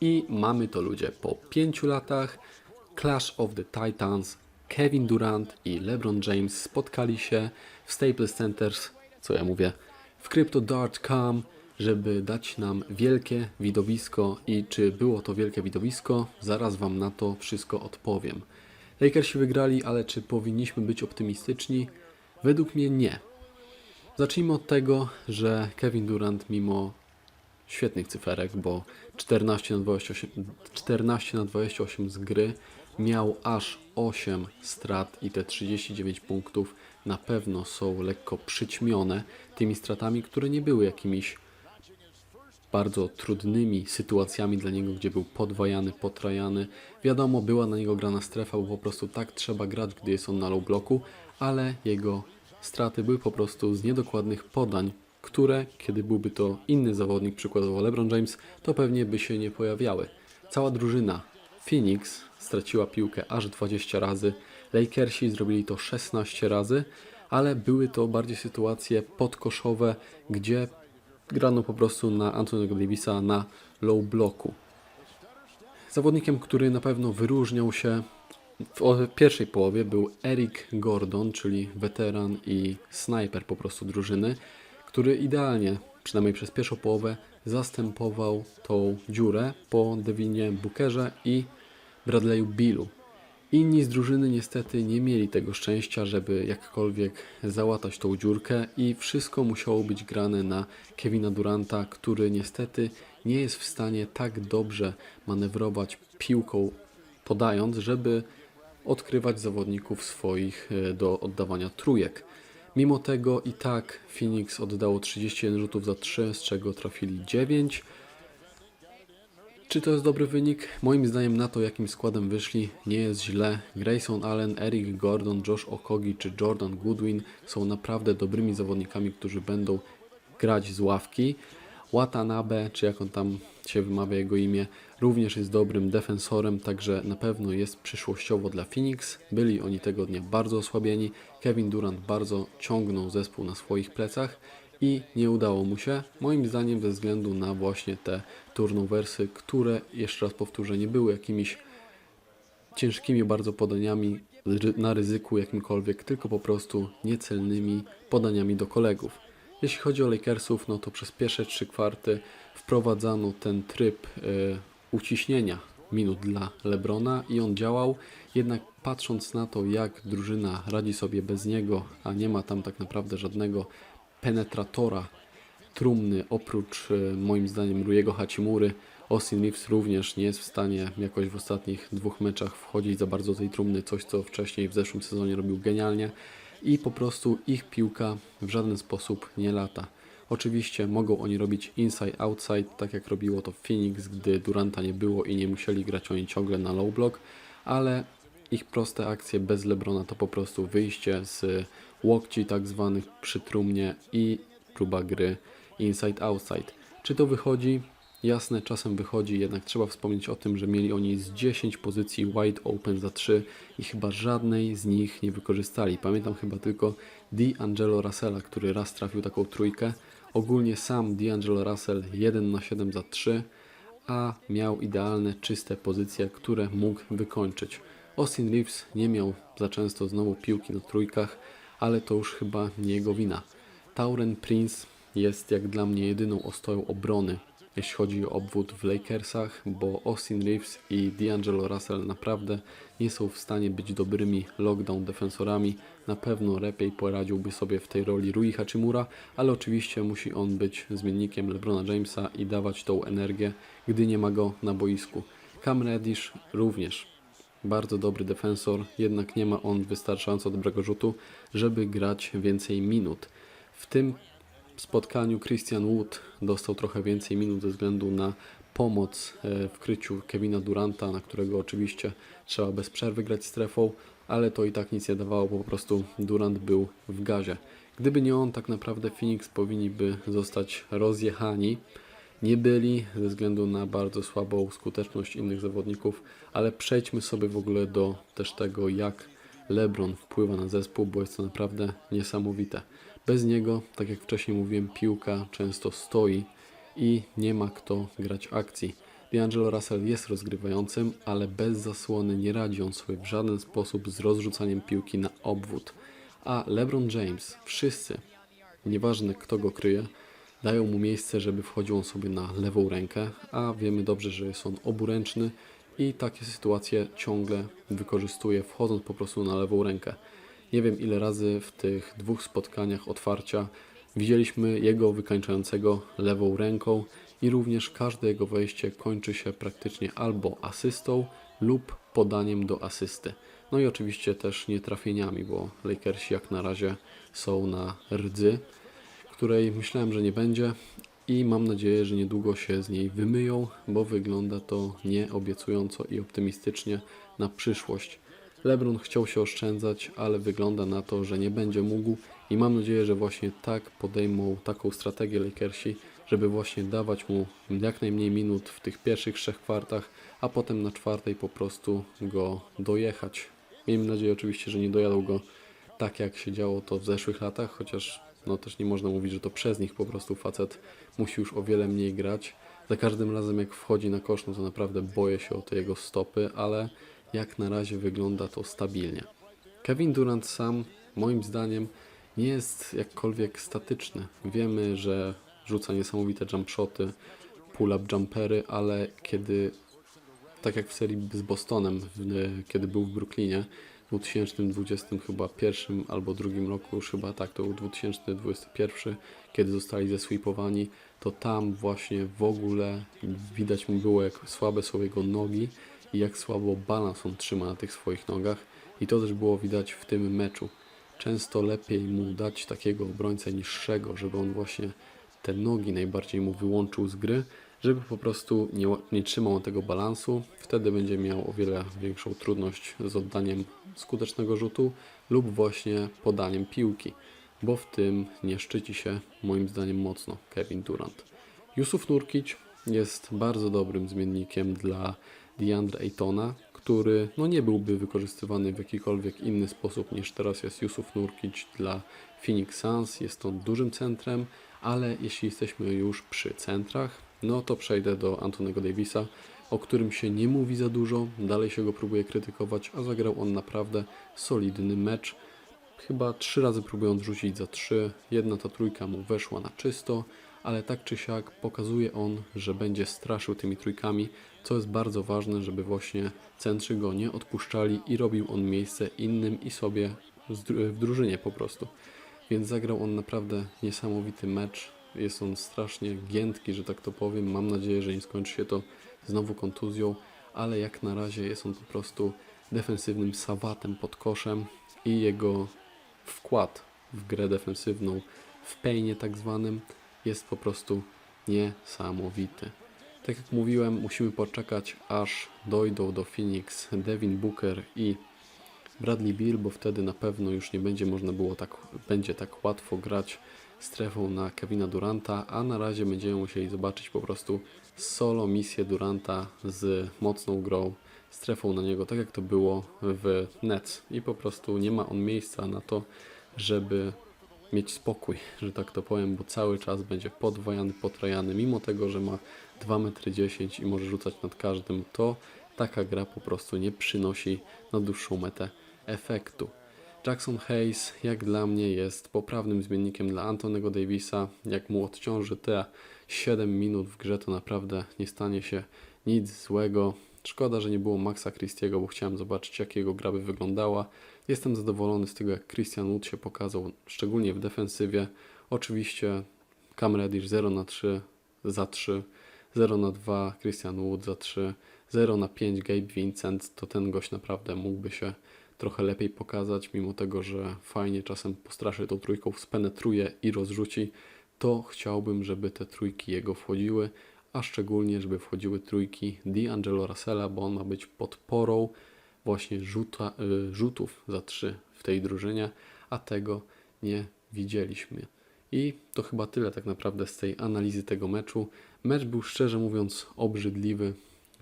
I mamy to ludzie po 5 latach. Clash of the Titans, Kevin Durant i LeBron James spotkali się w Staples Centers, co ja mówię, w CryptoDart.com, żeby dać nam wielkie widowisko i czy było to wielkie widowisko, zaraz Wam na to wszystko odpowiem. Lakersi wygrali, ale czy powinniśmy być optymistyczni? Według mnie nie. Zacznijmy od tego, że Kevin Durant mimo świetnych cyferek, bo 14 na 28, 14 na 28 z gry miał aż 8 strat i te 39 punktów na pewno są lekko przyćmione tymi stratami, które nie były jakimiś bardzo trudnymi sytuacjami dla niego, gdzie był podwajany, potrajany. Wiadomo, była na niego grana strefa, bo po prostu tak trzeba grać, gdy jest on na low bloku, ale jego straty były po prostu z niedokładnych podań, które, kiedy byłby to inny zawodnik, przykładowo LeBron James, to pewnie by się nie pojawiały. Cała drużyna Phoenix straciła piłkę aż 20 razy, Lakersi zrobili to 16 razy, ale były to bardziej sytuacje podkoszowe, gdzie grano po prostu na Antonego Davisa na low bloku. Zawodnikiem, który na pewno wyróżniał się w pierwszej połowie był Eric Gordon, czyli weteran i snajper po prostu drużyny, który idealnie, przynajmniej przez pierwszą połowę, zastępował tą dziurę po Devinie Bookerze i Bradley'u Billu. Inni z drużyny niestety nie mieli tego szczęścia, żeby jakkolwiek załatać tą dziurkę i wszystko musiało być grane na Kevina Duranta, który niestety nie jest w stanie tak dobrze manewrować piłką podając, żeby odkrywać zawodników swoich e, do oddawania trójek. Mimo tego i tak Phoenix oddało 31 rzutów za 3, z czego trafili 9. Czy to jest dobry wynik? Moim zdaniem na to, jakim składem wyszli, nie jest źle. Grayson Allen, Eric Gordon, Josh Okogi czy Jordan Goodwin są naprawdę dobrymi zawodnikami, którzy będą grać z ławki. Watanabe, czy jak on tam się wymawia jego imię, również jest dobrym defensorem, także na pewno jest przyszłościowo dla Phoenix. Byli oni tego dnia bardzo osłabieni. Kevin Durant bardzo ciągnął zespół na swoich plecach i nie udało mu się, moim zdaniem ze względu na właśnie te turnoversy, które, jeszcze raz powtórzę, nie były jakimiś ciężkimi bardzo podaniami na ryzyku jakimkolwiek, tylko po prostu niecelnymi podaniami do kolegów. Jeśli chodzi o Lakersów, no to przez pierwsze trzy kwarty wprowadzano ten tryb e, uciśnienia minut dla Lebrona i on działał, jednak patrząc na to, jak drużyna radzi sobie bez niego, a nie ma tam tak naprawdę żadnego penetratora trumny, oprócz e, moim zdaniem Rujego Hachimury, Austin Reeves również nie jest w stanie jakoś w ostatnich dwóch meczach wchodzić za bardzo do tej trumny, coś co wcześniej w zeszłym sezonie robił genialnie i po prostu ich piłka w żaden sposób nie lata. Oczywiście mogą oni robić inside, outside, tak jak robiło to Phoenix, gdy Duranta nie było i nie musieli grać oni ciągle na low block, ale ich proste akcje bez Lebrona to po prostu wyjście z łokci tak zwanych przy trumnie i próba gry inside-outside. Czy to wychodzi? Jasne, czasem wychodzi, jednak trzeba wspomnieć o tym, że mieli oni z 10 pozycji wide open za 3 i chyba żadnej z nich nie wykorzystali. Pamiętam chyba tylko D'Angelo Russella, który raz trafił taką trójkę. Ogólnie sam D'Angelo Russell 1 na 7 za 3, a miał idealne, czyste pozycje, które mógł wykończyć. Austin Reeves nie miał za często znowu piłki na trójkach, ale to już chyba nie jego wina. Tauren Prince jest jak dla mnie jedyną ostoją obrony, jeśli chodzi o obwód w Lakersach, bo Austin Reeves i D'Angelo Russell naprawdę nie są w stanie być dobrymi lockdown defensorami. Na pewno lepiej poradziłby sobie w tej roli Rui Hachimura, ale oczywiście musi on być zmiennikiem LeBrona Jamesa i dawać tą energię, gdy nie ma go na boisku. Cam Reddish również bardzo dobry defensor, jednak nie ma on wystarczająco dobrego rzutu, żeby grać więcej minut. W tym spotkaniu Christian Wood dostał trochę więcej minut ze względu na pomoc e, w kryciu Kevina Duranta, na którego oczywiście trzeba bez przerwy grać strefą, ale to i tak nic nie dawało, po prostu Durant był w gazie. Gdyby nie on, tak naprawdę Phoenix powinni by zostać rozjechani. Nie byli ze względu na bardzo słabą skuteczność innych zawodników, ale przejdźmy sobie w ogóle do też tego, jak LeBron wpływa na zespół, bo jest to naprawdę niesamowite. Bez niego, tak jak wcześniej mówiłem, piłka często stoi i nie ma kto grać akcji. D'Angelo Russell jest rozgrywającym, ale bez zasłony nie radzi on sobie w żaden sposób z rozrzucaniem piłki na obwód. A LeBron James, wszyscy, nieważne kto go kryje, dają mu miejsce, żeby wchodził on sobie na lewą rękę, a wiemy dobrze, że jest on oburęczny i takie sytuacje ciągle wykorzystuje, wchodząc po prostu na lewą rękę. Nie wiem ile razy w tych dwóch spotkaniach otwarcia widzieliśmy jego wykańczającego lewą ręką i również każde jego wejście kończy się praktycznie albo asystą lub podaniem do asysty. No i oczywiście też nietrafieniami, bo Lakersi jak na razie są na rdzy, której myślałem, że nie będzie i mam nadzieję, że niedługo się z niej wymyją, bo wygląda to nieobiecująco i optymistycznie na przyszłość. LeBron chciał się oszczędzać, ale wygląda na to, że nie będzie mógł i mam nadzieję, że właśnie tak podejmą taką strategię Lakersi, żeby właśnie dawać mu jak najmniej minut w tych pierwszych trzech kwartach, a potem na czwartej po prostu go dojechać. Miejmy nadzieję oczywiście, że nie dojadą go tak jak się działo to w zeszłych latach, chociaż no też nie można mówić, że to przez nich po prostu facet musi już o wiele mniej grać. Za każdym razem jak wchodzi na kosz, no to naprawdę boję się o te jego stopy, ale jak na razie wygląda to stabilnie. Kevin Durant sam, moim zdaniem, nie jest jakkolwiek statyczny. Wiemy, że rzuca niesamowite jump shoty, pull-up jumpery, ale kiedy tak jak w serii z Bostonem, kiedy był w Brooklynie w 2020 chyba pierwszym albo drugim roku, już chyba tak, to był 2021, kiedy zostali zesweepowani, to tam właśnie w ogóle widać mu było, jak słabe są jego nogi i jak słabo balans on trzyma na tych swoich nogach i to też było widać w tym meczu. Często lepiej mu dać takiego obrońcę niższego, żeby on właśnie te nogi najbardziej mu wyłączył z gry, żeby po prostu nie, nie trzymał tego balansu. Wtedy będzie miał o wiele większą trudność z oddaniem skutecznego rzutu lub właśnie podaniem piłki, bo w tym nie szczyci się moim zdaniem mocno Kevin Durant. Yusuf Nurkic jest bardzo dobrym zmiennikiem dla DeAndre Aytona, który no nie byłby wykorzystywany w jakikolwiek inny sposób niż teraz jest Yusuf Nurkic dla Phoenix Suns. Jest on dużym centrem, ale jeśli jesteśmy już przy centrach, no to przejdę do Antonego Davisa, o którym się nie mówi za dużo, dalej się go próbuje krytykować, a zagrał on naprawdę solidny mecz. Chyba trzy razy próbując rzucić za trzy, jedna ta trójka mu weszła na czysto, ale tak czy siak pokazuje on, że będzie straszył tymi trójkami, co jest bardzo ważne, żeby właśnie centrzy go nie odpuszczali i robił on miejsce innym i sobie w drużynie po prostu. Więc zagrał on naprawdę niesamowity mecz. Jest on strasznie giętki, że tak to powiem. Mam nadzieję, że nie skończy się to znowu kontuzją, ale jak na razie jest on po prostu defensywnym sawatem pod koszem i jego wkład w grę defensywną w pejnie tak zwanym jest po prostu niesamowity. Tak jak mówiłem, musimy poczekać aż dojdą do Phoenix Devin Booker i Bradley Beal, bo wtedy na pewno już nie będzie można było tak, będzie tak łatwo grać strefą na Kevina Duranta, a na razie będziemy musieli zobaczyć po prostu solo misję Duranta z mocną grą, strefą na niego, tak jak to było w Nets. I po prostu nie ma on miejsca na to, żeby mieć spokój, że tak to powiem, bo cały czas będzie podwajany, potrajany, mimo tego, że ma 2,10 m i może rzucać nad każdym, to taka gra po prostu nie przynosi na dłuższą metę efektu. Jackson Hayes, jak dla mnie, jest poprawnym zmiennikiem dla Antonego Davisa. Jak mu odciąży te 7 minut w grze, to naprawdę nie stanie się nic złego. Szkoda, że nie było Maxa Christiego, bo chciałem zobaczyć, jak jego gra by wyglądała. Jestem zadowolony z tego, jak Christian Wood się pokazał, szczególnie w defensywie. Oczywiście Cam Reddish 0 na 3 za 3, 0 na 2 Christian Wood za 3, 0 na 5 Gabe Vincent, to ten gość naprawdę mógłby się trochę lepiej pokazać, mimo tego, że fajnie czasem postraszy tą trójką, spenetruje i rozrzuci, to chciałbym, żeby te trójki jego wchodziły, a szczególnie, żeby wchodziły trójki D'Angelo Russella, bo on ma być podporą właśnie rzuta, y, rzutów za trzy w tej drużynie, a tego nie widzieliśmy. I to chyba tyle tak naprawdę z tej analizy tego meczu. Mecz był szczerze mówiąc obrzydliwy.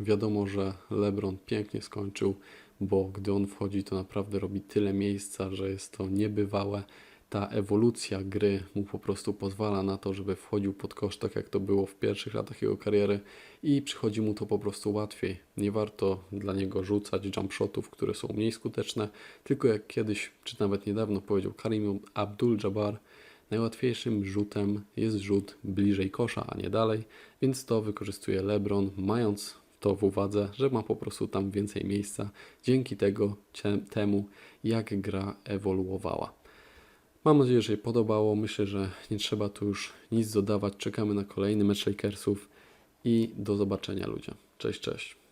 Wiadomo, że LeBron pięknie skończył, bo gdy on wchodzi, to naprawdę robi tyle miejsca, że jest to niebywałe. Ta ewolucja gry mu po prostu pozwala na to, żeby wchodził pod kosz, tak jak to było w pierwszych latach jego kariery i przychodzi mu to po prostu łatwiej. Nie warto dla niego rzucać jump shotów, które są mniej skuteczne, tylko jak kiedyś, czy nawet niedawno powiedział Karim Abdul-Jabbar, najłatwiejszym rzutem jest rzut bliżej kosza, a nie dalej, więc to wykorzystuje LeBron, mając to w uwadze, że ma po prostu tam więcej miejsca, dzięki tego temu, jak gra ewoluowała. Mam nadzieję, że się podobało. Myślę, że nie trzeba tu już nic dodawać. Czekamy na kolejny mecz Lakersów i do zobaczenia ludzie. Cześć, cześć.